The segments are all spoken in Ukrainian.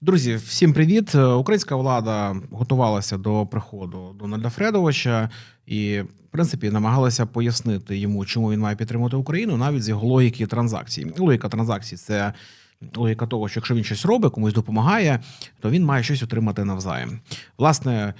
Друзі, всім привіт! Е, Українська влада готувалася до приходу Дональда Фредовича і, в принципі, намагалася пояснити йому, чому він має підтримувати Україну, навіть з його логіки транзакцій. Логіка транзакцій це логіка того, що якщо він щось робить, комусь допомагає, то він має щось отримати навзаєм. Власне.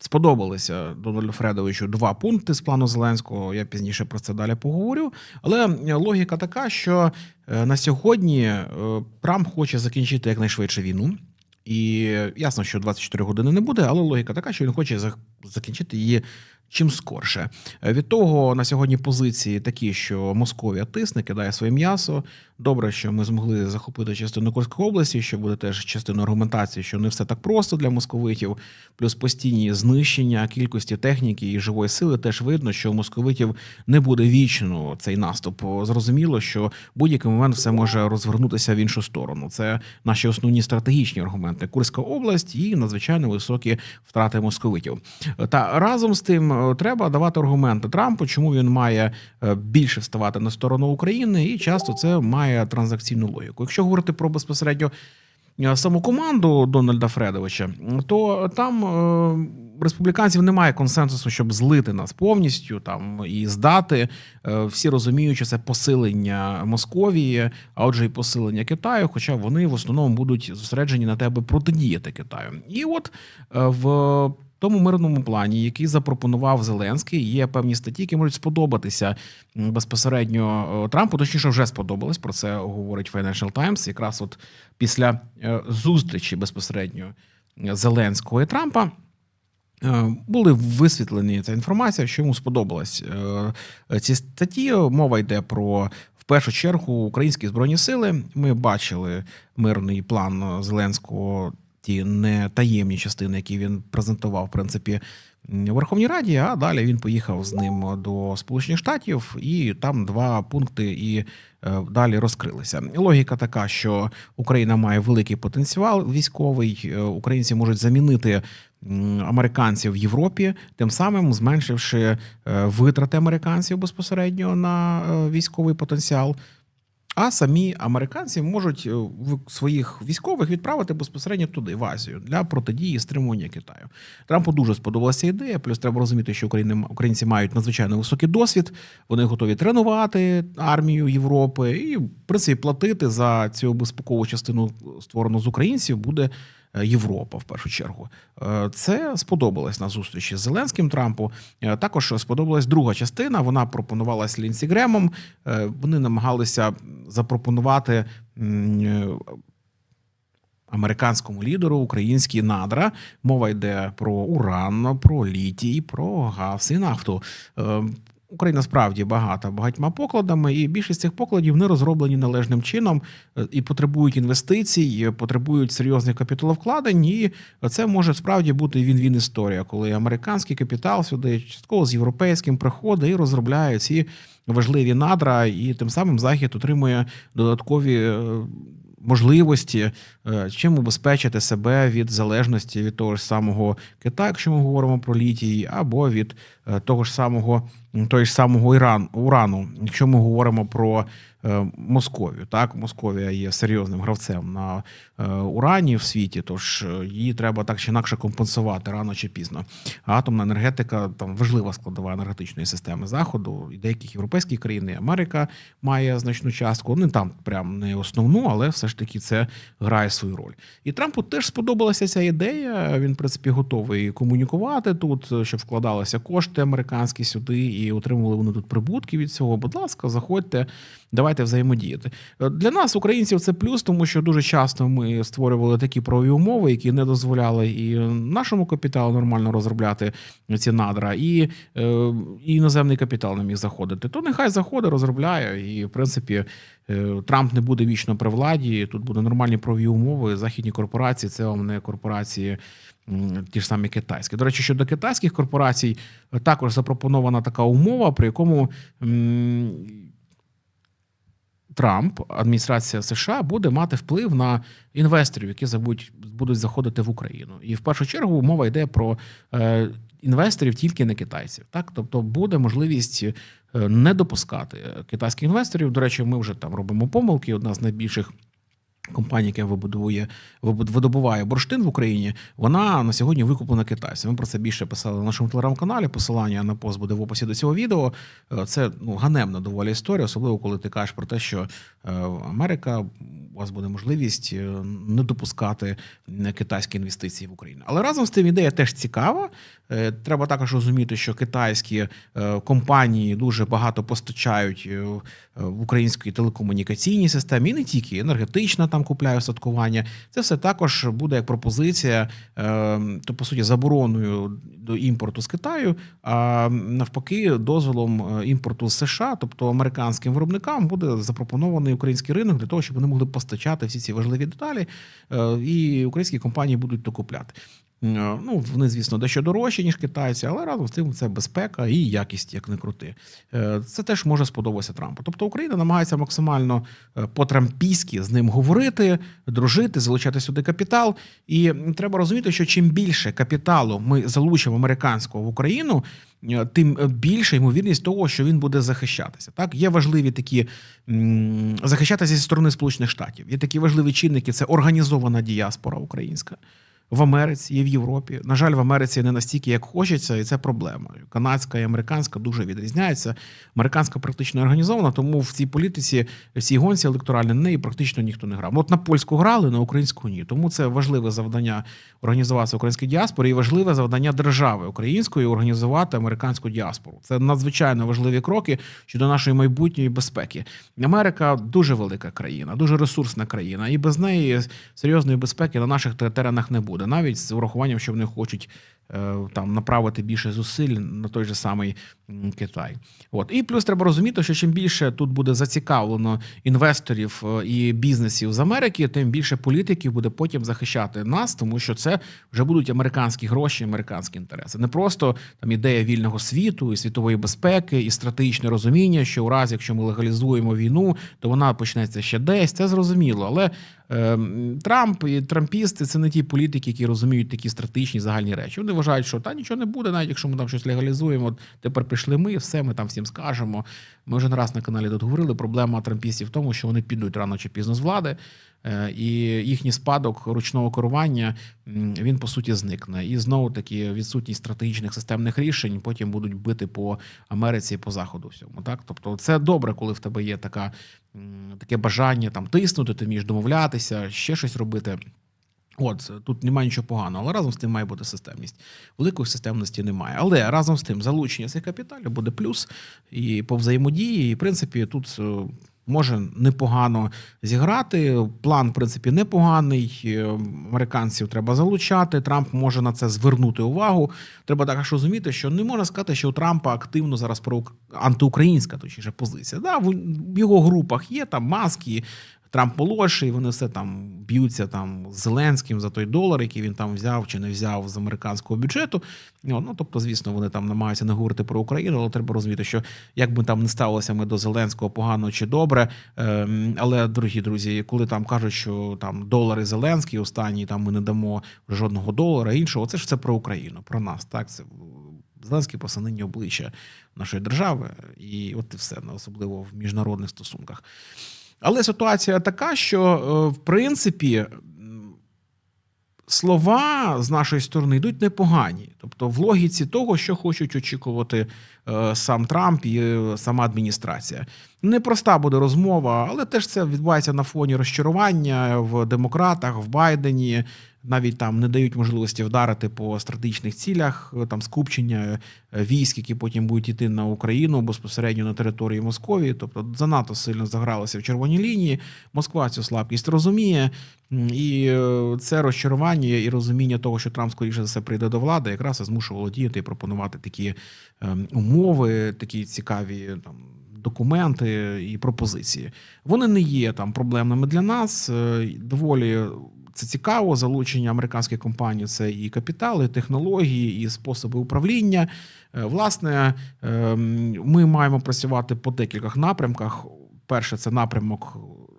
Е, Сподобалися Дональду Фредовичу два пункти з плану Зеленського. Я пізніше про це далі поговорю. Але логіка така, що е, на сьогодні е, Трамп хоче закінчити якнайшвидше війну. І ясно, що 24 години не буде, але логіка така, що він хоче закінчити її чим скорше. Е, Від того на сьогодні позиції такі, що Московія тисне, кидає своє м'ясо. Добре, що ми змогли захопити частину Курської області, що буде теж частиною аргументації, що не все так просто для московитів. Плюс постійні знищення кількості техніки і живої сили теж видно, що московитів не буде вічно цей наступ. Зрозуміло, що будь-який момент все може розвернутися в іншу сторону. Це наші основні стратегічні аргументи: Курська область і надзвичайно високі втрати московитів. Та разом з тим е, треба давати аргументи Трампу, чому він має е, більше вставати на сторону України, і часто це має транзакційну логіку. Якщо говорити про безпосередньо е, саму команду Дональда Фредовича, то там республіканців немає консенсусу, щоб злити нас повністю там і здати. Всі розуміють, що це посилення Московії, а отже, і посилення Китаю. Хоча вони в основному будуть зосереджені на тебе протидіяти Китаю. І от в тому мирному плані, який запропонував Зеленський, є певні статті, які можуть сподобатися безпосередньо е, Трампу. Точніше, вже сподобались. Про це говорить Financial Times. Якраз от після е, зустрічі безпосередньо е, Зеленського і Трампа. Були висвітлені ця інформація, що йому сподобалась ці статті. Мова йде про в першу чергу українські збройні сили. Ми бачили мирний план Зеленського, ті не таємні частини, які він презентував, в принципі. у Верховній Раді, а далі він поїхав з ним до Сполучених Штатів, і там два пункти і е, далі розкрилися. Логіка така, що Україна має великий потенціал військовий. е, Українці можуть замінити американців в Європі, тим самим зменшивши е, витрати американців безпосередньо на військовий потенціал. А самі американці можуть е, своїх військових відправити безпосередньо туди, в Азію, для протидії стримування Китаю. Трампу дуже сподобалася ідея. Плюс треба розуміти, що України українці мають надзвичайно високий досвід. Вони готові тренувати армію Європи і, в принципі, платити за цю безпекову частину створену з українців буде. Е, Європа в першу чергу Е, це сподобалось на зустрічі з Зеленським Трампу. Е, Також сподобалась друга частина. Вона пропонувалась Лінсі Гремом. Вони намагалися запропонувати американському лідеру українські надра. Мова йде про уран, про літій, про газ і нафту. Е, Україна справді багата багатьма покладами, і більшість цих покладів не розроблені належним чином е, і потребують інвестицій, е, потребують серйозних капіталовкладень. І це може справді бути він-він історія, коли американський капітал сюди частково з європейським приходить і розробляє ці важливі надра, і тим самим захід отримує додаткові. Можливості е, чим убезпечити себе від залежності від того ж самого Китаю, якщо ми говоримо про літій, або від е, того ж самого того ж самого Іран, урану, якщо ми говоримо про е, Московію. Так, Московія є серйозним гравцем на урані в світі, тож її треба так чи інакше компенсувати рано чи пізно. Атомна енергетика там важлива складова енергетичної системи заходу і деяких європейських країн, і Америка має значну частку. Не там прям не основну, але все ж таки це грає свою роль. І Трампу теж сподобалася ця ідея. Він, в принципі, готовий комунікувати тут, щоб вкладалися кошти американські сюди і отримували вони тут прибутки від цього. Будь ласка, заходьте, давайте взаємодіяти. Е, Для нас, українців, це плюс, тому що дуже часто ми створювали такі правові умови, які не дозволяли і нашому капіталу нормально розробляти ці надра, і, е, і іноземний капітал не міг заходити. То нехай заходить, розробляє, і в принципі. е, Трамп не буде вічно при владі. Тут будуть нормальні правові умови. Західні корпорації це вам не корпорації, ті ж самі китайські. До речі, щодо китайських корпорацій, також запропонована така умова, при якому Трамп, адміністрація США, буде мати вплив на інвесторів, які забудь, будуть заходити в Україну. І в першу чергу мова йде про е, інвесторів тільки не китайців. Так, тобто буде можливість е, не допускати китайських інвесторів. До речі, ми вже там робимо помилки. Одна з найбільших Компанія, яка вибудовує вибуд- видобуває бурштин в Україні, вона на сьогодні викуплена китайцями. Ми про це більше писали на нашому телеграм-каналі. Посилання на пост буде в описі до цього відео. Е, Це ну ганебна доволі історія, особливо коли ти кажеш про те, що е, Америка у вас буде можливість е, не допускати китайські інвестиції в Україну. Але разом з тим ідея теж цікава. Е, Треба також розуміти, що китайські е, компанії дуже багато постачають в українській телекомунікаційній системі, і не тільки енергетична там купляє остаткування. Це все також буде як пропозиція, то по суті забороною до імпорту з Китаю, а навпаки, дозволом імпорту з США, тобто американським виробникам, буде запропонований український ринок для того, щоб вони могли постачати всі ці важливі деталі, е, і українські компанії будуть то купляти. Е, Ну, вони, звісно, дещо дорожчі, ніж китайці, але разом з тим це безпека і якість, як не крути. Е, Це теж може сподобатися Трампу. Тобто Україна намагається максимально е, по-трампійськи з ним говорити, дружити, залучати сюди капітал. І треба розуміти, що чим більше капіталу ми залучимо американського в Україну, е, тим більша ймовірність того, що він буде захищатися. Так, є важливі такі захищатися зі сторони Сполучених Штатів. Є такі важливі чинники: це організована діаспора українська в Америці і в Європі. На жаль, в Америці не настільки, як хочеться, і це проблема. Канадська і американська дуже відрізняються. Американська практично організована, тому в цій політиці, в цій гонці електоральній неї практично ніхто не грав. От на польську грали, на українську ні. Тому це важливе завдання організувати українській діаспорі і важливе завдання держави української організувати американську діаспору. Це надзвичайно важливі кроки щодо нашої майбутньої безпеки. Америка дуже велика країна, дуже ресурсна країна, і без неї серйозної безпеки на наших теренах не буде, навіть з урахуванням, що вони хочуть там направити більше зусиль на той же самий Китай. От і плюс треба розуміти, що чим більше тут буде зацікавлено інвесторів е, і бізнесів з Америки, тим більше політиків буде потім захищати нас, тому що це вже будуть американські гроші, американські інтереси. Не просто там ідея вільного світу і світової безпеки, і стратегічне розуміння, що у разі, якщо ми легалізуємо війну, то вона почнеться ще десь. Це зрозуміло, але. е, Трамп і трампісти це не ті політики, які розуміють такі стратегічні загальні речі. Вони вважають, що та нічого не буде, навіть якщо ми там щось легалізуємо. От тепер прийшли ми, все ми там всім скажемо. Ми вже не раз на каналі тут говорили. Проблема трампістів в тому, що вони підуть рано чи пізно з влади, е, і їхній спадок ручного керування він по суті зникне. І знову таки відсутність стратегічних системних рішень потім будуть бити по Америці по заходу всьому. Так, тобто, це добре, коли в тебе є така таке бажання там тиснути, ти вмієш домовлятися, ще щось робити. От тут немає нічого поганого, але разом з тим має бути системність. Великої системності немає. Але разом з тим залучення цих капіталів буде плюс і по взаємодії. І в принципі, тут е, може непогано зіграти. План, в принципі, непоганий. Е, Американців треба залучати. Трамп може на це звернути увагу. Треба також розуміти, що не можна сказати, що у Трампа активно зараз про антиукраїнська точніше позиція. Да, в в його групах є там маски. Трамп молодший, вони все там б'ються там з Зеленським за той долар, який він там взяв чи не взяв з американського бюджету. Ну, ну тобто, звісно, вони там намагаються не говорити про Україну, але треба розуміти, що як би там не ставилося ми до Зеленського погано чи добре. ем, Але, дорогі друзі, коли там кажуть, що там долари Зеленський останній, там ми не дамо жодного долара, іншого, це ж все про Україну, про нас. Так, це Зеленський посаниння обличчя нашої держави, і от і все, особливо в міжнародних стосунках. Але ситуація така, що е, в принципі слова з нашої сторони йдуть непогані. Тобто, в логіці того, що хочуть очікувати е, сам Трамп і е, сама адміністрація. Непроста буде розмова, але теж це відбувається на фоні розчарування в демократах, в Байдені. Навіть там не дають можливості вдарити по стратегічних цілях, е, там скупчення е, військ, які потім будуть йти на Україну безпосередньо на території Московії. Тобто занадто сильно загралися в червоній лінії. Москва цю слабкість розуміє, і е, це розчарування і розуміння того, що Трамп скоріше за все прийде до влади, якраз і змушувало діяти і пропонувати такі умови, такі цікаві там. Документи і пропозиції вони не є там проблемними для нас. Доволі це цікаво. Залучення американських компаній це і капітали, і технології, і способи управління. Е, Власне, ем, ми маємо працювати по декількох напрямках. Перше, це напрямок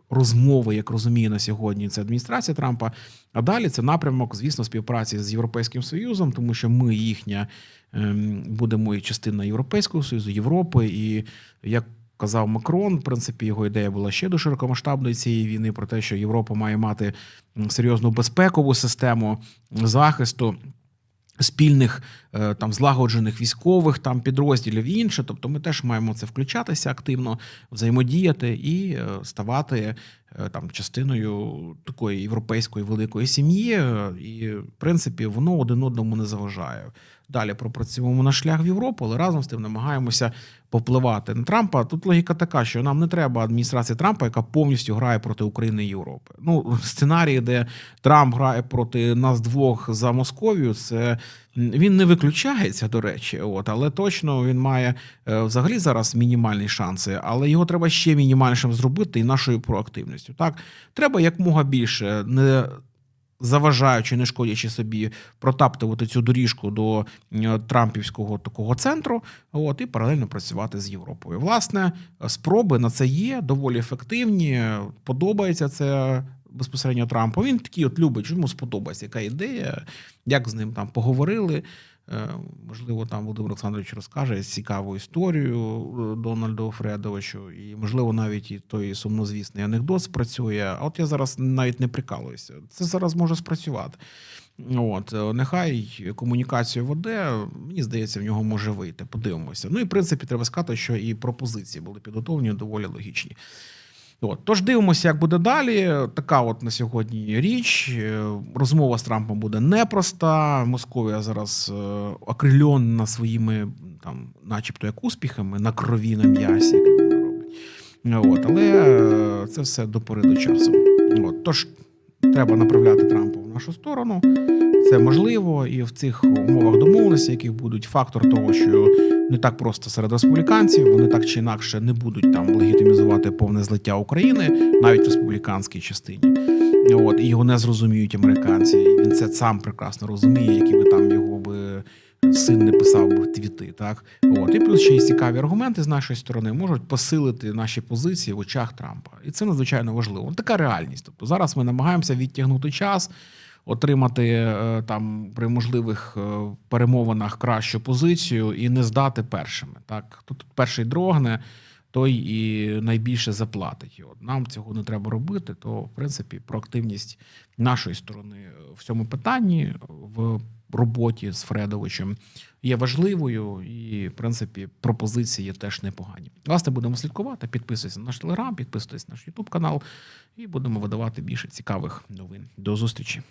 розмови, як розуміє на сьогодні, це адміністрація Трампа. А далі це напрямок, звісно, співпраці з Європейським Союзом, тому що ми їхня ем, будемо і частина Європейського Союзу, Європи, і як казав Макрон. В принципі, його ідея була ще до широкомасштабної цієї війни про те, що Європа має мати серйозну безпекову систему захисту. Спільних е, там злагоджених військових там підрозділів і інше. Тобто, ми теж маємо це включатися активно, взаємодіяти і е, ставати там частиною такої європейської великої сім'ї. Е, І в принципі воно один одному не заважає. Далі пропрацюємо на шлях в Європу, але разом з тим намагаємося повпливати на Трампа. Тут логіка така, що нам не треба адміністрація Трампа, яка повністю грає проти України і Європи. Ну, сценарії, де Трамп грає проти нас двох за Московію, це він не виключається, до речі. От, але точно він має е, взагалі зараз мінімальні шанси, але його треба ще мінімальнішим зробити і нашою проактивністю. Так, треба якмога більше не заважаючи, не шкодячи собі, протаптувати цю доріжку до е, Трампівського такого центру, от і паралельно працювати з Європою. Власне, спроби на це є доволі ефективні. Подобається це безпосередньо Трампу. Він такий от любить, йому сподобається яка ідея, як з ним там поговорили. Е, Можливо, там Володимир Олександрович розкаже цікаву історію е, Дональду Фредовичу, і можливо, навіть і той сумнозвісний анекдот спрацює. А от я зараз навіть не прикалуюся. Це зараз може спрацювати. От е, нехай комунікацію веде. Мені здається, в нього може вийти. Подивимося. Ну і в принципі, треба сказати, що і пропозиції були підготовлені доволі логічні. От, тож дивимося, як буде далі. Така от на сьогодні річ. Е, Розмова з Трампом буде непроста. Московія зараз е, окрильонна своїми там, начебто, як успіхами на крові на м'ясі, як робить. От, але е, це все до пори до часу. От, тож треба направляти Трампа в нашу сторону. Це можливо, і в цих умовах домовленості, яких будуть фактор того, що не так просто серед республіканців, вони так чи інакше не будуть там легітимізувати повне злиття України, навіть в республіканській частині. От і його не зрозуміють американці. Він це сам прекрасно розуміє, які би там його би син не писав би твіти. Так от і плюс ще й цікаві аргументи з нашої сторони можуть посилити наші позиції в очах Трампа, і це надзвичайно важливо. Така реальність. Тобто зараз ми намагаємося відтягнути час отримати е, там при можливих е, перемовинах кращу позицію і не здати першими. Так, тут перший дрогне, той і найбільше заплатить. І От нам цього не треба робити. То, в принципі, проактивність нашої сторони в цьому питанні в роботі з Фредовичем є важливою, і в принципі пропозиції є теж непогані. Власне, будемо слідкувати. Підписуйтесь на наш телеграм, підписуйтесь на наш Ютуб канал, і будемо видавати більше цікавих новин. До зустрічі.